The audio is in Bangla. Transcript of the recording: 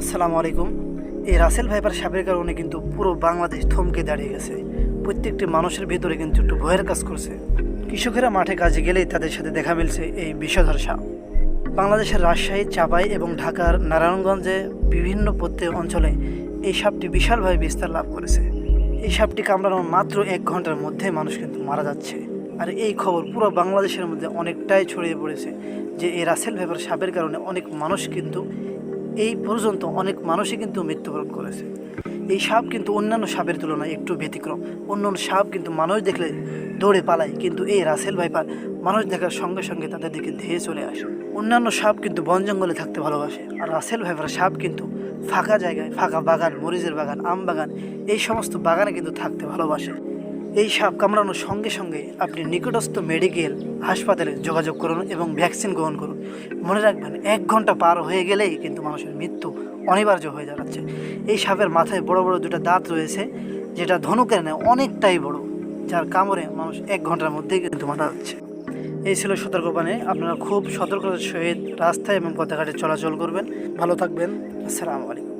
আসসালামু আলাইকুম। এই রাসেল ভাইপার সাপের কারণে কিন্তু পুরো বাংলাদেশ থমকে দাঁড়িয়ে গেছে। প্রত্যেকটি মানুষের ভিতরে কিন্তু একটু ভয়ের কাজ করছে। কৃষকেরা মাঠে কাজে গেলেই তাদের সাথে দেখা মিলছে এই বিষধর সাপ। বাংলাদেশের রাজশাহী, চাপাই এবং ঢাকার নারায়ণগঞ্জে বিভিন্ন প্রত্যেক অঞ্চলে এই সাপটি বিশালভাবে বিস্তার লাভ করেছে। এই সাপটি কামড়ানোর মাত্র এক ঘণ্টার মধ্যে মানুষ কিন্তু মারা যাচ্ছে। আর এই খবর পুরো বাংলাদেশের মধ্যে অনেকটাই ছড়িয়ে পড়েছে যে এই রাসেল ভাইপার সাপের কারণে অনেক মানুষ কিন্তু এই পর্যন্ত অনেক মানুষই কিন্তু মৃত্যুবরণ করেছে। এই সাপ কিন্তু অন্যান্য সাপের তুলনায় একটু ব্যতিক্রম। অন্যান্য সাপ কিন্তু মানুষ দেখলে দৌড়ে পালায়, কিন্তু এই রাসেল ভাইপার মানুষ দেখার সঙ্গে সঙ্গে তাদের দিকে ধেয়ে চলে আসে। অন্যান্য সাপ কিন্তু বন জঙ্গলে থাকতে ভালোবাসে, আর রাসেল ভাইপার সাপ কিন্তু ফাঁকা জায়গায়, ফাঁকা বাগান, মরিচের বাগান, আম বাগান, এই সমস্ত বাগানে কিন্তু থাকতে ভালোবাসে। এই সাপ কামড়ানোর সঙ্গে সঙ্গে আপনি নিকটস্থ মেডিকেল হাসপাতালে যোগাযোগ করুন এবং ভ্যাকসিন গ্রহণ করুন। মনে রাখবেন, এক ঘণ্টা পার হয়ে গেলেই কিন্তু মানুষের মৃত্যু অনিবার্য হয়ে দাঁড়াচ্ছে। এই সাপের মাথায় বড় বড় দুটো দাঁত রয়েছে, যেটা ধনুকের নেয় অনেকটাই বড়, যার কামড়ে মানুষ এক ঘণ্টার মধ্যেই কিন্তু মারা যাচ্ছে। এই ছিল সতর্কবাণী। আপনারা খুব সতর্কতার সহিত রাস্তায় এবং পথঘাটে চলাচল করবেন। ভালো থাকবেন। আসসালামু আলাইকুম।